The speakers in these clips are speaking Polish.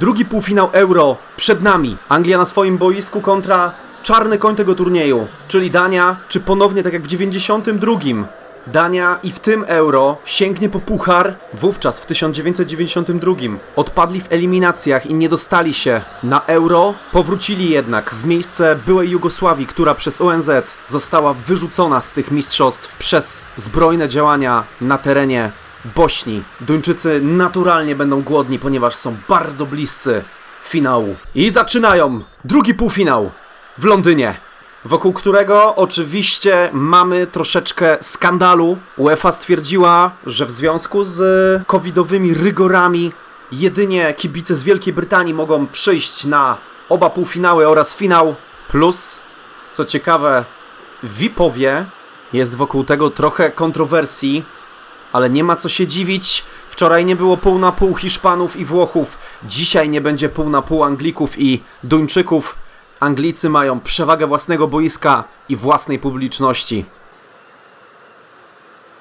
Drugi półfinał Euro przed nami. Anglia na swoim boisku kontra czarny koń tego turnieju, czyli Dania, czy ponownie tak jak w 92. Dania i w tym Euro sięgnie po puchar. Wówczas w 1992 odpadli w eliminacjach i nie dostali się na Euro. Powrócili jednak w miejsce byłej Jugosławii, która przez ONZ została wyrzucona z tych mistrzostw przez zbrojne działania na terenie Bośni. Duńczycy naturalnie będą głodni, ponieważ są bardzo bliscy finału. I zaczynają drugi półfinał w Londynie, wokół którego oczywiście mamy troszeczkę skandalu. UEFA stwierdziła, że w związku z covidowymi rygorami jedynie kibice z Wielkiej Brytanii mogą przyjść na oba półfinały oraz finał. Plus, co ciekawe, VIP-owie jest wokół tego trochę kontrowersji, ale nie ma co się dziwić. Wczoraj nie było pół na pół Hiszpanów i Włochów. Dzisiaj nie będzie pół na pół Anglików i Duńczyków. Anglicy mają przewagę własnego boiska i własnej publiczności.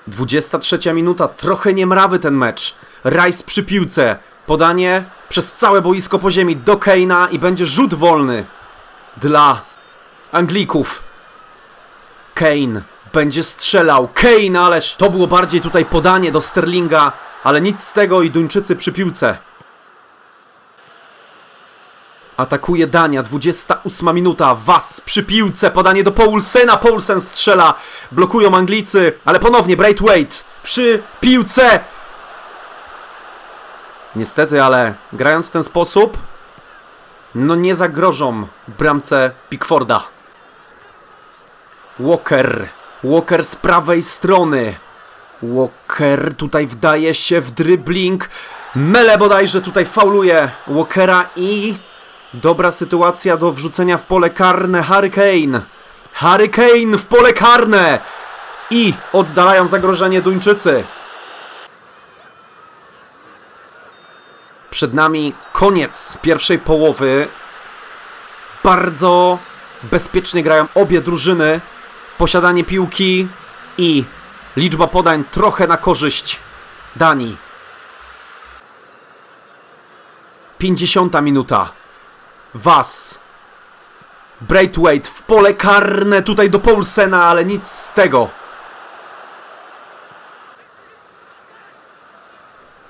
23 minuta, trochę niemrawy ten mecz. Rice przy piłce, podanie przez całe boisko po ziemi do Keina i będzie rzut wolny dla Anglików. Kane będzie strzelał. Kane, ależ to było bardziej tutaj podanie do Sterlinga, ale nic z tego i Duńczycy przy piłce. Atakuje Dania, 28 minuta, Was przy piłce, podanie do Poulsena, Poulsen strzela, blokują Anglicy, ale ponownie Braithwaite przy piłce. Niestety, ale grając w ten sposób, no nie zagrożą bramce Pickforda. Walker, Walker z prawej strony. Walker tutaj wdaje się w dribbling. Mele bodajże tutaj fauluje Walkera i dobra sytuacja do wrzucenia w pole karne Hurricane. Hurricane w pole karne i oddalają zagrożenie Duńczycy. Przed nami koniec pierwszej połowy. Bardzo bezpiecznie grają obie drużyny. Posiadanie piłki i liczba podań trochę na korzyść Danii. 50 minuta. Was. Braithwaite w pole karne tutaj do Paulsena, ale nic z tego.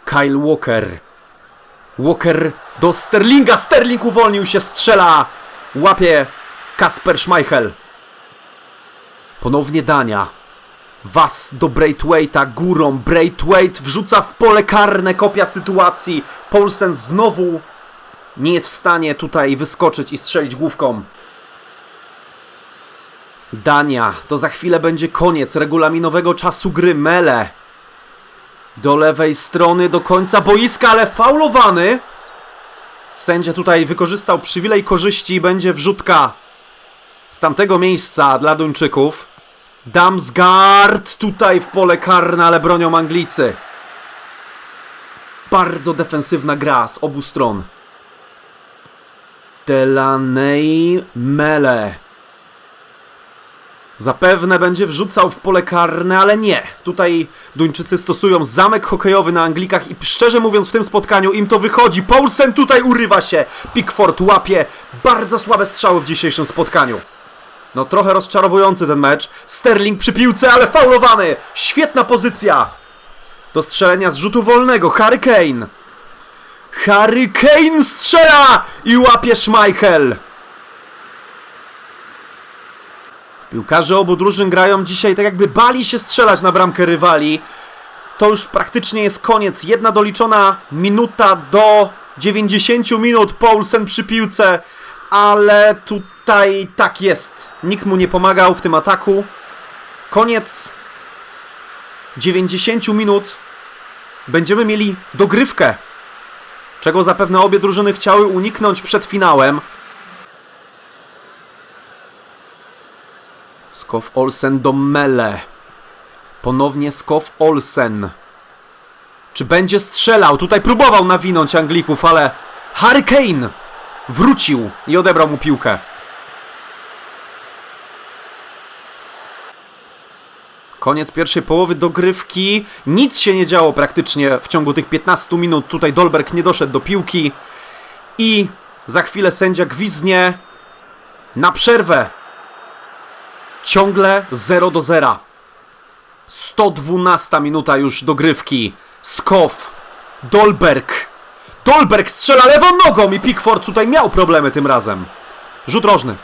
Kyle Walker. Walker do Sterlinga. Sterling uwolnił się, strzela. Łapie Kasper Schmeichel. Ponownie Dania. Was do Braithwaite'a górą. Braithwaite wrzuca w pole karne kopia sytuacji. Paulsen znowu nie jest w stanie tutaj wyskoczyć i strzelić główką. Dania. To za chwilę będzie koniec regulaminowego czasu gry. Mele. Do lewej strony, do końca boiska, ale faulowany. Sędzia tutaj wykorzystał przywilej korzyści i będzie wrzutka z tamtego miejsca dla Duńczyków. Damsgaard tutaj w pole karne, ale bronią Anglicy. Bardzo defensywna gra z obu stron. Delaney Mele. Zapewne będzie wrzucał w pole karne, ale nie. Tutaj Duńczycy stosują zamek hokejowy na Anglikach i szczerze mówiąc w tym spotkaniu im to wychodzi. Paulsen tutaj urywa się. Pickford łapie bardzo słabe strzały w dzisiejszym spotkaniu. No trochę rozczarowujący ten mecz. Sterling przy piłce, ale faulowany. Świetna pozycja. Do strzelenia z rzutu wolnego. Harry Kane. Harry Kane strzela i łapie Schmeichel. Piłkarze obu drużyn grają dzisiaj tak jakby bali się strzelać na bramkę rywali. To już praktycznie jest koniec. Jedna doliczona minuta do 90 minut. Paulsen przy piłce, ale tutaj tak jest. Nikt mu nie pomagał w tym ataku. Koniec 90 minut. Będziemy mieli dogrywkę, czego zapewne obie drużyny chciały uniknąć przed finałem. Skow Olsen do Mele. Ponownie Skow Olsen. Czy będzie strzelał? Tutaj próbował nawinąć Anglików, ale Harry Kane wrócił i odebrał mu piłkę. Koniec pierwszej połowy dogrywki. Nic się nie działo praktycznie w ciągu tych 15 minut. Tutaj Dolberg nie doszedł do piłki. I za chwilę sędzia gwizdnie na przerwę. Ciągle 0 do 0. 112 minuta już dogrywki. Skow. Dolberg. Dolberg strzela lewą nogą i Pickford tutaj miał problemy tym razem. Rzut rożny.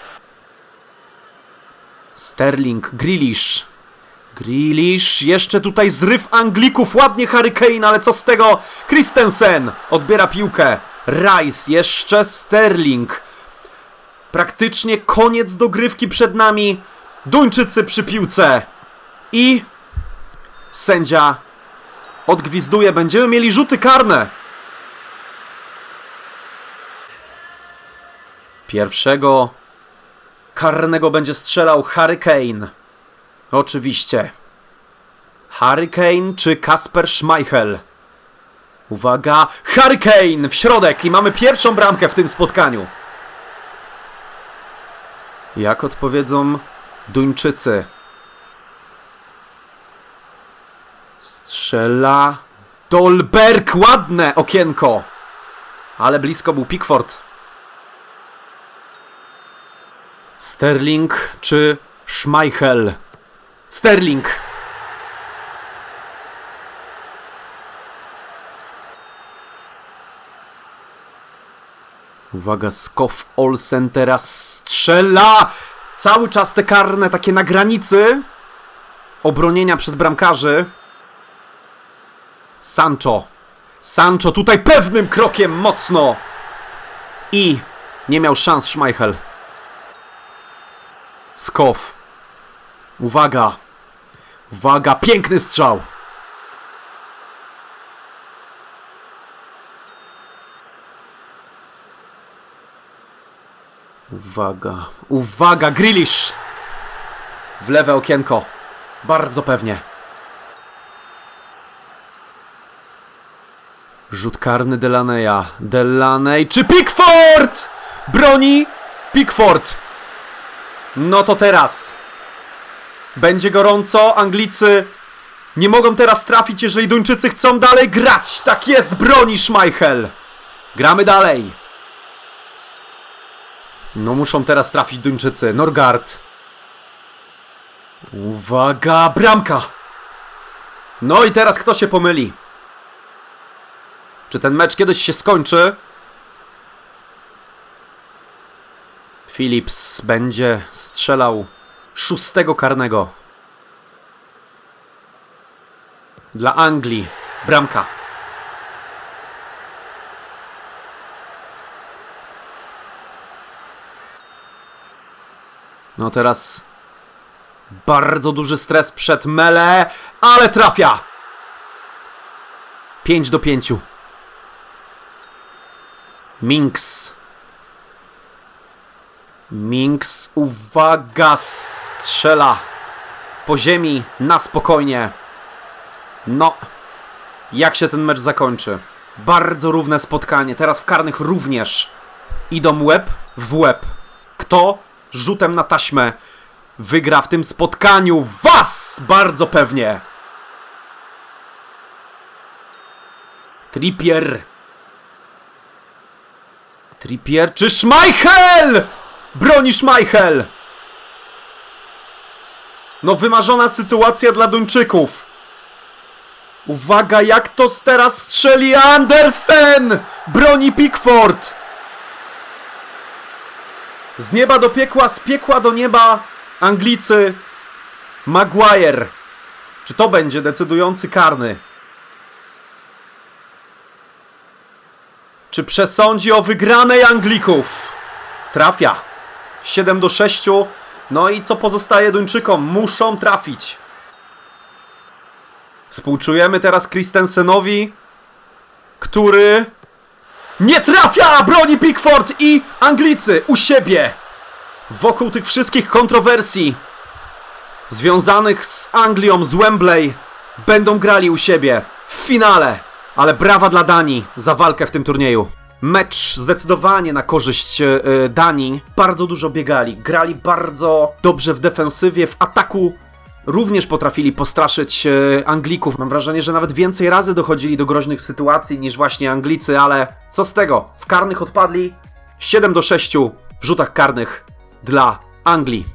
Sterling, Grealish. Grealish, jeszcze tutaj zryw Anglików, ładnie Harry Kane, ale co z tego? Christensen odbiera piłkę. Rice, jeszcze Sterling. Praktycznie koniec dogrywki przed nami. Duńczycy przy piłce. I sędzia odgwizduje. Będziemy mieli rzuty karne. Pierwszego karnego będzie strzelał Harry Kane. Oczywiście. Harry Kane czy Kasper Schmeichel? Uwaga, Harry Kane w środek i mamy pierwszą bramkę w tym spotkaniu. Jak odpowiedzą Duńczycy? Strzela Dolberg, ładne okienko. Ale blisko był Pickford. Sterling czy Schmeichel? Sterling. Uwaga, Skow Olsen teraz strzela! Cały czas te karne takie na granicy obronienia przez bramkarzy. Sancho. Sancho tutaj pewnym krokiem mocno. I nie miał szans Schmeichel. Skow. Uwaga. Uwaga, piękny strzał. Uwaga, uwaga, Grealish! W lewe okienko. Bardzo pewnie. Rzut karny Delaneya. Delaney czy Pickford? Broni Pickford. No to teraz. Będzie gorąco. Anglicy nie mogą teraz trafić, jeżeli Duńczycy chcą dalej grać. Tak jest, broni Schmeichel. Gramy dalej. No muszą teraz trafić Duńczycy. Norgard. Uwaga, bramka. No i teraz kto się pomyli? Czy ten mecz kiedyś się skończy? Phillips będzie strzelał szóstego karnego. Dla Anglii. Bramka. No teraz bardzo duży stres przed Mele, ale trafia. 5 do 5. Minks. Minks, uwaga, strzela po ziemi na spokojnie. No, jak się ten mecz zakończy? Bardzo równe spotkanie. Teraz w karnych również idą łeb w łeb. Kto rzutem na taśmę wygra w tym spotkaniu? Was! Bardzo pewnie. Trippier. Trippier czy Schmeichel? Broni Schmeichel! No wymarzona sytuacja dla Duńczyków. Uwaga, jak to teraz strzeli Andersen! Broni Pickford! Z nieba do piekła, z piekła do nieba Anglicy Maguire. Czy to będzie decydujący karny? Czy przesądzi o wygranej Anglików? Trafia. 7 do 6. No i co pozostaje Duńczykom? Muszą trafić. Współczujemy teraz Christensenowi, który nie trafia! Broni Pickford i Anglicy u siebie. Wokół tych wszystkich kontrowersji związanych z Anglią, z Wembley, będą grali u siebie w finale. Ale brawa dla Danii za walkę w tym turnieju. Mecz zdecydowanie na korzyść e, Danii. Bardzo dużo biegali, grali bardzo dobrze w defensywie, w ataku również potrafili postraszyć e, Anglików. Mam wrażenie, że nawet więcej razy dochodzili do groźnych sytuacji niż właśnie Anglicy, ale co z tego? W karnych odpadli 7 do 6 w rzutach karnych dla Anglii.